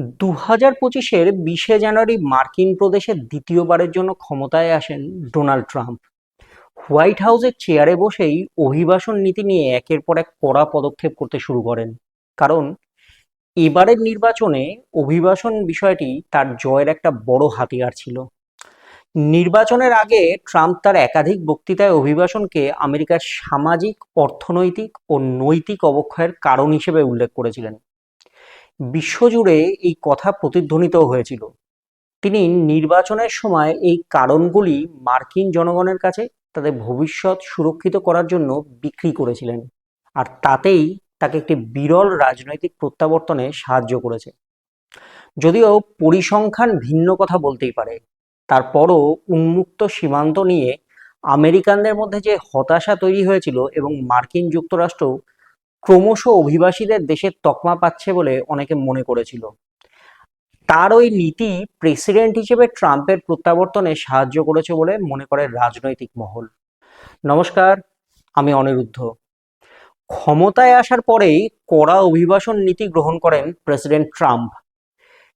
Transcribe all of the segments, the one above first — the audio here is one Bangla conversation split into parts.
দু হাজার পঁচিশের বিশে জানুয়ারি মার্কিন প্রদেশে দ্বিতীয়বারের জন্য ক্ষমতায় আসেন ডোনাল্ড ট্রাম্প। হোয়াইট হাউসের চেয়ারে বসেই অভিবাসন নীতি নিয়ে একের পর এক কড়া পদক্ষেপ করতে শুরু করেন। কারণ, এবারের নির্বাচনে অভিবাসন বিষয়টি তার জয়ের একটা বড় হাতিয়ার ছিল। নির্বাচনের আগে ট্রাম্প তার একাধিক বক্তৃতায় অভিবাসনকে আমেরিকার সামাজিক, অর্থনৈতিক ও নৈতিক অবক্ষয়ের কারণ হিসেবে উল্লেখ করেছিলেন। বিশ্বজুড়ে এই কথা প্রতিধ্বনিত হয়েছিল। তিনি নির্বাচনের সময় এই কারণগুলি মার্কিন জনগণের কাছে তাদের ভবিষ্যৎ সুরক্ষিত করার জন্য বিক্রি করেছিলেন আর তাতেই তাকে একটি বিরল রাজনৈতিক প্রত্যাবর্তনে সাহায্য করেছে। যদিও পরিসংখ্যান ভিন্ন কথা বলতেই পারে। তারপরও উন্মুক্ত সীমান্ত নিয়ে আমেরিকানদের মধ্যে যে হতাশা তৈরি হয়েছিল এবং মার্কিন যুক্তরাষ্ট্র ক্রমশ অভিবাসীদের দেশের তকমা পাচ্ছে বলে অনেকে মনে করেছিল। তার ওই নীতি প্রেসিডেন্ট হিসেবে ট্রাম্পের প্রত্যাবর্তনে সাহায্য করেছে বলে মনে করে রাজনৈতিক মহল। নমস্কার, আমি অনিরুদ্ধ। ক্ষমতায় আসার পরেই কড়া অভিবাসন নীতি গ্রহণ করেন প্রেসিডেন্ট ট্রাম্প।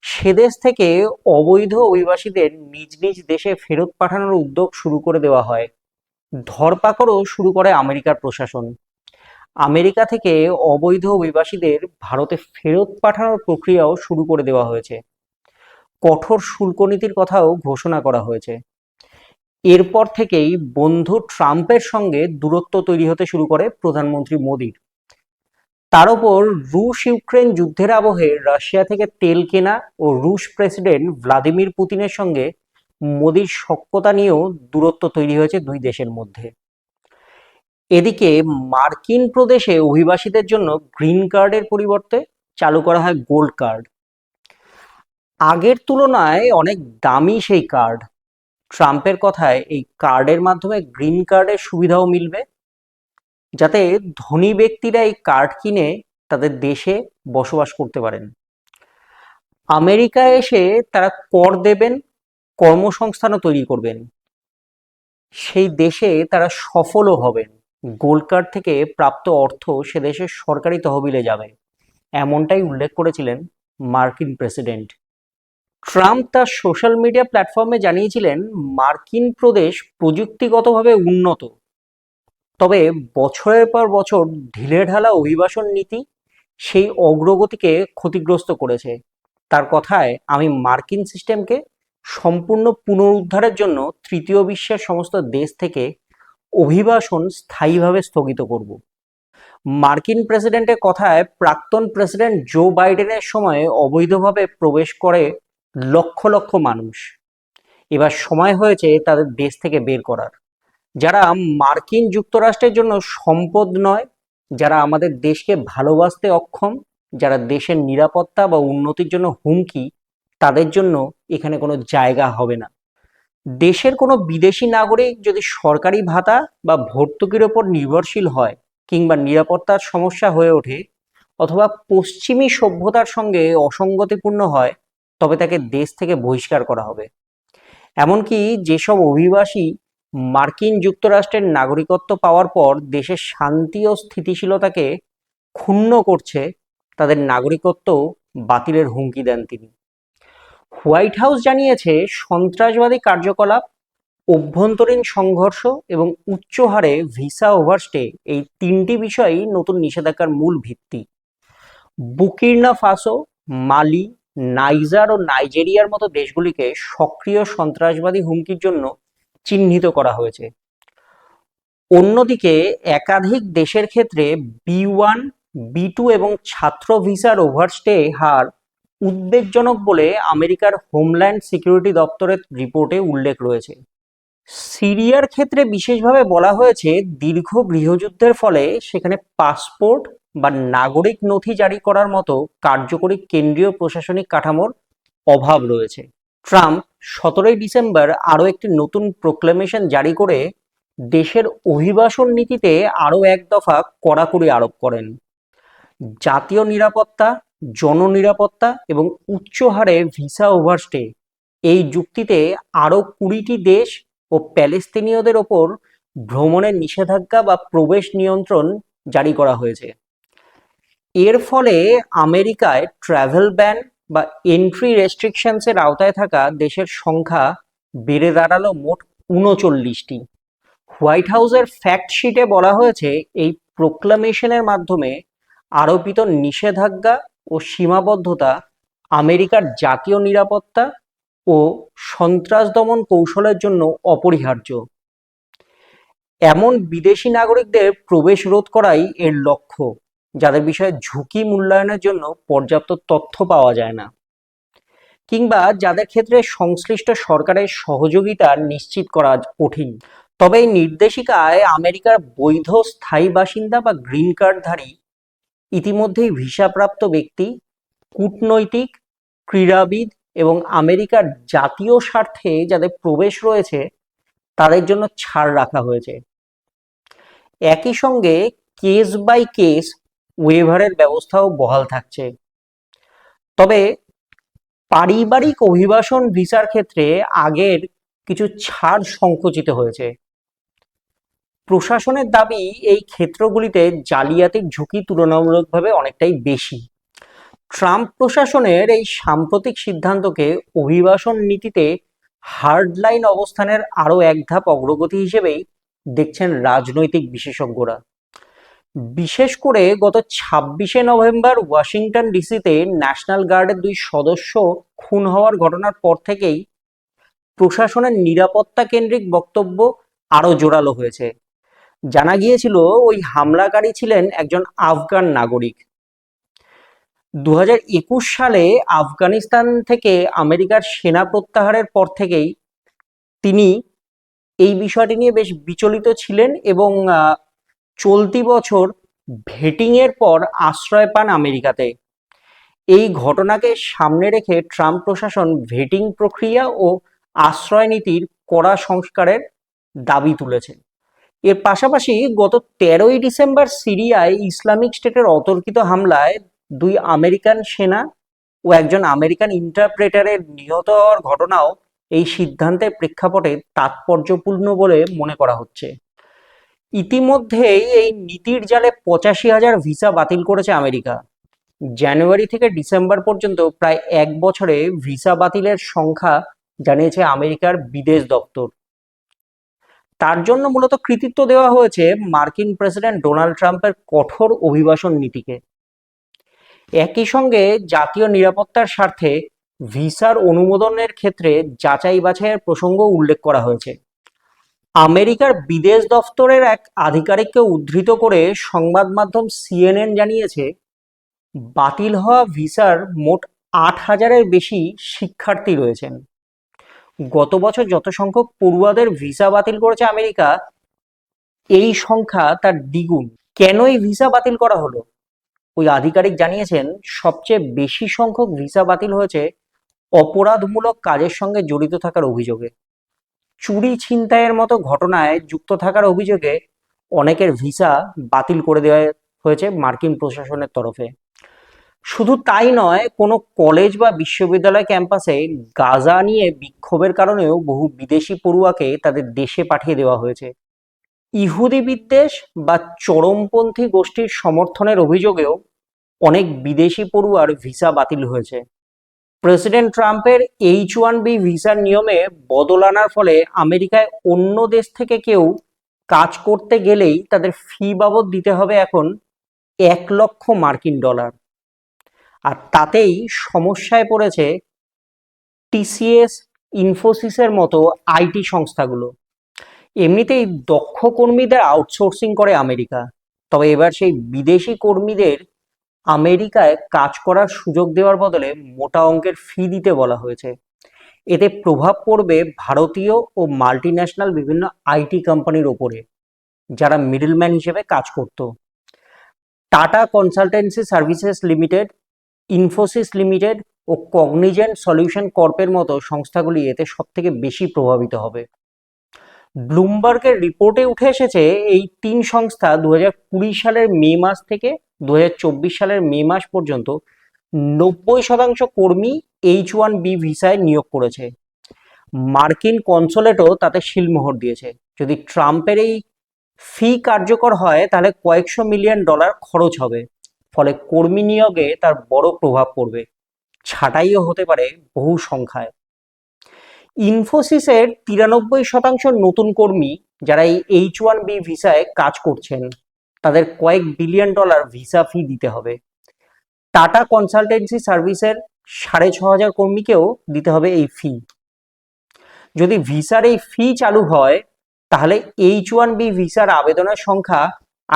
সে দেশ থেকে অবৈধ অভিবাসীদের নিজ নিজ দেশে ফেরত পাঠানোর উদ্যোগ শুরু করে দেওয়া হয়। ধরপাকড়ও শুরু করে আমেরিকার প্রশাসন। আমেরিকা থেকে অবৈধ অভিবাসীদের ভারতে ফেরত পাঠানোর প্রক্রিয়াও শুরু করে দেওয়া হয়েছে। কঠোর শুল্ক নীতির কথাও ঘোষণা করা হয়েছে। এরপর থেকেই বন্ধু ট্রাম্পের সঙ্গে দূরত্ব তৈরি হতে শুরু করে প্রধানমন্ত্রী মোদীর। তার উপর রুশ ইউক্রেন যুদ্ধের আবহে রাশিয়া থেকে তেল কেনা ও রুশ প্রেসিডেন্ট ভ্লাদিমির পুতিনের সঙ্গে মোদীর সখ্যতা নিয়েও দূরত্ব তৈরি হয়েছে দুই দেশের মধ্যে। এদিকে মার্কিন প্রদেশে অভিবাসীদের জন্য গ্রিন কার্ডের পরিবর্তে চালু করা হয় গোল্ড কার্ড। আগের তুলনায় অনেক দামি সেই কার্ড। ট্রাম্পের কথায় এই কার্ডের মাধ্যমে গ্রিন কার্ডের সুবিধাও মিলবে, যাতে ধনী ব্যক্তিরা এই কার্ড কিনে তাদের দেশে বসবাস করতে পারেন। আমেরিকায় এসে তারা কর দেবেন, কর্মসংস্থানও তৈরি করবেন। সেই দেশে তারা সফলও হবেন। গোল্ড কার্ড থেকে প্রাপ্ত অর্থ সে দেশের সরকারি তহবিলে যাবে। এমনটাই উল্লেখ করেছিলেন মার্কিন প্রেসিডেন্ট। ট্রাম্প তার সোশ্যাল মিডিয়া প্ল্যাটফর্মে জানিয়েছিলেন, মার্কিন প্রদেশ প্রযুক্তিগতভাবে উন্নত। তবে বছরের পর বছর ঢিলেঢালা অভিবাসন নীতি সেই অগ্রগতিকে ক্ষতিগ্রস্ত করেছে। তার কথায়, আমি মার্কিন সিস্টেমকে সম্পূর্ণ পুনরুদ্ধারের জন্য তৃতীয় বিশ্বের সমস্ত দেশ থেকে অভিবাসন স্থায়ীভাবে স্থগিত করব। মার্কিন প্রেসিডেন্টের কথায় প্রাক্তন প্রেসিডেন্ট জো বাইডেনের সময়ে অবৈধভাবে প্রবেশ করে লক্ষ লক্ষ মানুষ। এবার সময় হয়েছে তাদের দেশ থেকে বের করার। যারা মার্কিন যুক্তরাষ্ট্রের জন্য সম্পদ নয়, যারা আমাদের দেশকে ভালোবাসতে অক্ষম, যারা দেশের নিরাপত্তা বা উন্নতির জন্য হুমকি, তাদের জন্য এখানে কোনো জায়গা হবে না। দেশের কোনো বিদেশি নাগরিক যদি সরকারি ভাতা বা ভর্তুকির ওপর নির্ভরশীল হয় কিংবা নিরাপত্তার সমস্যা হয়ে ওঠে অথবা পশ্চিমী সভ্যতার সঙ্গে অসঙ্গতিপূর্ণ হয়, তবে তাকে দেশ থেকে বহিষ্কার করা হবে। এমনকি যেসব অভিবাসী মার্কিন যুক্তরাষ্ট্রের নাগরিকত্ব পাওয়ার পর দেশের শান্তি ও স্থিতিশীলতাকে ক্ষুণ্ণ করছে, তাদের নাগরিকত্ব বাতিলের হুমকি দেন তিনি। হোয়াইট হাউস জানিয়েছে, সন্ত্রাসবাদী কার্যকলাপ, অভ্যন্তরীণ সংঘর্ষ এবং উচ্চ হারে ভিসা ওভারস্টে এই তিনটি বিষয়ই নতুন নিষেধাজ্ঞার মূল ভিত্তি। বুকির্না ফাসো, মালি, নাইজার ও নাইজেরিয়ার মতো দেশগুলিকে সক্রিয় সন্ত্রাসবাদী হুমকির জন্য চিহ্নিত করা হয়েছে। অন্যদিকে, একাধিক দেশের ক্ষেত্রে বি ওয়ান, বি টু এবং ছাত্র ভিসার ওভারস্টে হার উদ্বেগজনক বলে আমেরিকার হোমল্যান্ড সিকিউরিটি দপ্তরের রিপোর্টে উল্লেখ রয়েছে। সিরিয়ার ক্ষেত্রে বিশেষভাবে বলা হয়েছে, দীর্ঘ গৃহযুদ্ধের ফলে সেখানে পাসপোর্ট বা নাগরিক নথি জারি করার মতো কার্যকরী কেন্দ্রীয় প্রশাসনিক কাঠামোর অভাব রয়েছে। ট্রাম্প সতেরোই ডিসেম্বর আরও একটি নতুন প্রোক্লেমেশন জারি করে দেশের অভিবাসন নীতিতে আরও এক দফা কড়াকড়ি আরোপ করেন। জাতীয় নিরাপত্তা জননিরাপত্তা এবং উচ্চ হারে ভিসা ওভারস্টে। এই যুক্তিতে আরও কুড়িটি দেশ ও প্যালেস্তিনীয়দের ওপর ভ্রমণের নিষেধাজ্ঞা বা প্রবেশ নিয়ন্ত্রণ জারি করা হয়েছে। এর ফলে আমেরিকায় ট্রাভেল ব্যান বা এন্ট্রি রেস্ট্রিকশনসের আওতায় থাকা দেশের সংখ্যা বেড়ে দাঁড়াল মোট উনচল্লিশটি। হোয়াইট হাউসের ফ্যাক্ট শিটে বলা হয়েছে এই প্রোক্লামেশনের মাধ্যমে আরোপিত নিষেধাজ্ঞা ও সীমাবদ্ধতা, আমেরিকার জাতীয় নিরাপত্তা ও সন্ত্রাস দমন কৌশলের জন্য অপরিহার্য। এমন বিদেশি নাগরিকদের প্রবেশ রোধ করাই এর লক্ষ্য, যাদের বিষয়ে ঝুঁকি মূল্যায়নের জন্য পর্যাপ্ত তথ্য পাওয়া যায় না, কিংবা যাদের ক্ষেত্রে সংশ্লিষ্ট সরকারের সহযোগিতা নিশ্চিত করা কঠিন। তবে এই নির্দেশিকায় আমেরিকার বৈধ স্থায়ী বাসিন্দা বা গ্রিন কার্ডধারী ইতিমধ্যেই ভিসাপ্রাপ্ত ব্যক্তি, কূটনৈতিক, ক্রীড়াবিদ এবং আমেরিকার জাতীয় স্বার্থে যাদের প্রবেশ রয়েছে, তাদের জন্য ছাড় রাখা হয়েছে। একই সঙ্গে কেস বাই কেস ওয়েভারের ব্যবস্থাও বহাল থাকছে। তবে পারিবারিক অভিবাসন ভিসার ক্ষেত্রে আগের কিছু ছাড় সংকুচিত হয়েছে। প্রশাসনের দাবি, এই ক্ষেত্রগুলিতে জালিয়াতির ঝুঁকি তুলনামূলকভাবে অনেকটাই বেশি। ট্রাম্প প্রশাসনের এই সাম্প্রতিক সিদ্ধান্তকে অভিবাসন নীতিতে হার্ডলাইন অবস্থানের আরও এক ধাপ অগ্রগতি হিসেবেই দেখছেন রাজনৈতিক বিশেষজ্ঞরা। বিশেষ করে গত ছাব্বিশে নভেম্বর ওয়াশিংটন ডিসিতে ন্যাশনাল গার্ডের দুই সদস্য খুন হওয়ার ঘটনার পর থেকেই প্রশাসনের নিরাপত্তা কেন্দ্রিক বক্তব্য আরও জোরালো হয়েছে। জানা গিয়েছিল ওই হামলাকারী ছিলেন একজন আফগান নাগরিক। দু হাজার একুশ সালে আফগানিস্তান থেকে আমেরিকার সেনা প্রত্যাহারের পর থেকেই তিনি এই বিষয়টি নিয়ে বেশ বিচলিত ছিলেন এবং চলতি বছর ভেটিংয়ের পর আশ্রয় পান আমেরিকাতে। এই ঘটনাকে সামনে রেখে ট্রাম্প প্রশাসন ভেটিং প্রক্রিয়া ও আশ্রয় নীতির কড়া সংস্কারের দাবি তুলেছে। এর পাশাপাশি গত তেরোই ডিসেম্বর সিরিয়ায় ইসলামিক স্টেটের অতর্কিত হামলায় দুই আমেরিকান সেনা ও একজন আমেরিকান ইন্টারপ্রেটারের নিহত হওয়ার ঘটনাও এই সিদ্ধান্তের প্রেক্ষাপটে তাৎপর্যপূর্ণ বলে মনে করা হচ্ছে। ইতিমধ্যেই এই নীতির জালে পঁচাশি হাজার ভিসা বাতিল করেছে আমেরিকা। জানুয়ারি থেকে ডিসেম্বর পর্যন্ত প্রায় এক বছরে ভিসা বাতিলের সংখ্যা জানিয়েছে আমেরিকার বিদেশ দপ্তর। তার জন্য মূলত কৃতিত্ব দেওয়া হয়েছে মার্কিন প্রেসিডেন্ট ডোনাল্ড ট্রাম্পের কঠোর অভিবাসন নীতিকে। একই সঙ্গে জাতীয় নিরাপত্তার স্বার্থে ভিসার অনুমোদনের ক্ষেত্রে যাচাই বাছাইয়ের প্রসঙ্গ উল্লেখ করা হয়েছে। আমেরিকার বিদেশ দফতরের এক আধিকারিককে উদ্ধৃত করে সংবাদ মাধ্যম সিএনএন জানিয়েছে, বাতিল হওয়া ভিসার মোট আট হাজারের বেশি শিক্ষার্থী রয়েছেন। গত বছর যত সংখ্যক পড়ুয়াদের ভিসা বাতিল করেছে আমেরিকা, এই সংখ্যা তার দ্বিগুণ। কেন এই ভিসা বাতিল করা হলো? ওই আধিকারিক জানিয়েছেন, সবচেয়ে বেশি সংখ্যক ভিসা বাতিল হয়েছে অপরাধমূলক কাজের সঙ্গে জড়িত থাকার অভিযোগে। চুরি ছিনতাইয়ের মতো ঘটনায় যুক্ত থাকার অভিযোগে অনেকের ভিসা বাতিল করে দেওয়া হয়েছে মার্কিন প্রশাসনের তরফে। শুধু তাই নয়, কোনো কলেজ বা বিশ্ববিদ্যালয় ক্যাম্পাসে গাজা নিয়ে বিক্ষোভের কারণেও বহু বিদেশি পড়ুয়াকে তাদের দেশে পাঠিয়ে দেওয়া হয়েছে। ইহুদি বিদ্বেষ বা চরমপন্থী গোষ্ঠীর সমর্থনের অভিযোগেও অনেক বিদেশি পড়ুয়ার ভিসা বাতিল হয়েছে। প্রেসিডেন্ট ট্রাম্পের এইচ ওয়ান বি ভিসার নিয়মে বদল আনার ফলে আমেরিকায় অন্য দেশ থেকে কেউ কাজ করতে গেলেই তাদের ফি বাবদ দিতে হবে এখন এক লক্ষ মার্কিন ডলার। আর তাতেই সমস্যায় পড়েছে টিসিএস, ইনফোসিসের মতো আইটি সংস্থাগুলো। এমনিতেই দক্ষ কর্মীদের আউটসোর্সিং করে আমেরিকা। তবে এবার সেই বিদেশি কর্মীদের আমেরিকায় কাজ করার সুযোগ দেওয়ার বদলে মোটা অঙ্কের ফি দিতে বলা হয়েছে। এতে প্রভাব পড়বে ভারতীয় ও মাল্টিন্যাশনাল বিভিন্ন আইটি কোম্পানির ওপরে, যারা মিডলম্যান হিসেবে কাজ করত। Tata consultancy services limited Infosys limited ও কগনিজেন্ট সলিউশন কর্পের মতো সংস্থাগুলি এতে সব থেকে বেশি প্রভাবিত হবে। ব্লুমবার্গের রিপোর্টে উঠে এসেছে, এই তিন সংস্থা দু হাজার কুড়ি সালের মে মাস থেকে দু হাজার চব্বিশ সালের মে মাস পর্যন্ত নব্বই শতাংশ কর্মী এইচ ওয়ান বি ভিসায় নিয়োগ করেছে। মার্কিন কনসোলেটও তাতে শিলমোহর দিয়েছে। যদি ট্রাম্পের এই ফি কার্যকর হয়, তাহলে কয়েকশো মিলিয়ন ডলার খরচ হবে। ফলে কর্মী নিয়োগে তার বড় প্রভাব পড়বে। ছাঁটাইও হতে পারে বহু সংখ্যায়। ইনফোসিসের তিরানব্বই শতাংশ নতুন কর্মী যারা এই এইচ ওয়ান বি ভিসায় কাজ করছেন, তাদের কয়েক বিলিয়ন ডলার ভিসা ফি দিতে হবে। টাটা কনসালটেন্সি সার্ভিসের সাড়ে ছ হাজার কর্মীকেও দিতে হবে এই ফি। যদি ভিসার এই ফি চালু হয়, তাহলে এইচ ওয়ান বি ভিসার আবেদনের সংখ্যা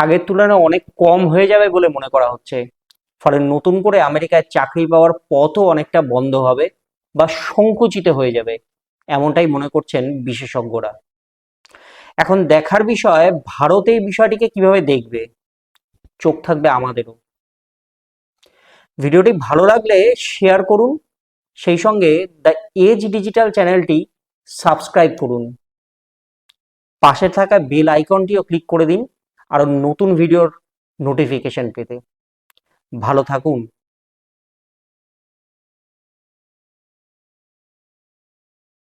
আগের তুলনায় অনেক কম হয়ে যাবে বলে মনে করা হচ্ছে। ফলে নতুন করে আমেরিকায় চাকরি পাওয়ার পথও অনেকটা বন্ধ হবে বা সংকুচিত হয়ে যাবে, এমনটাই মনে করছেন বিশেষজ্ঞরা। এখন দেখার বিষয়, ভারত এই বিষয়টিকে কীভাবে দেখবে? চোখ থাকবে আমাদেরও। ভিডিওটি ভালো লাগলে শেয়ার করুন, সেই সঙ্গে দ্য এজ ডিজিটাল চ্যানেলটি সাবস্ক্রাইব করুন। পাশে থাকা বেল আইকনটিও ক্লিক করে দিন আরও নতুন ভিডিওর নোটিফিকেশন পেতে। ভালো থাকুন।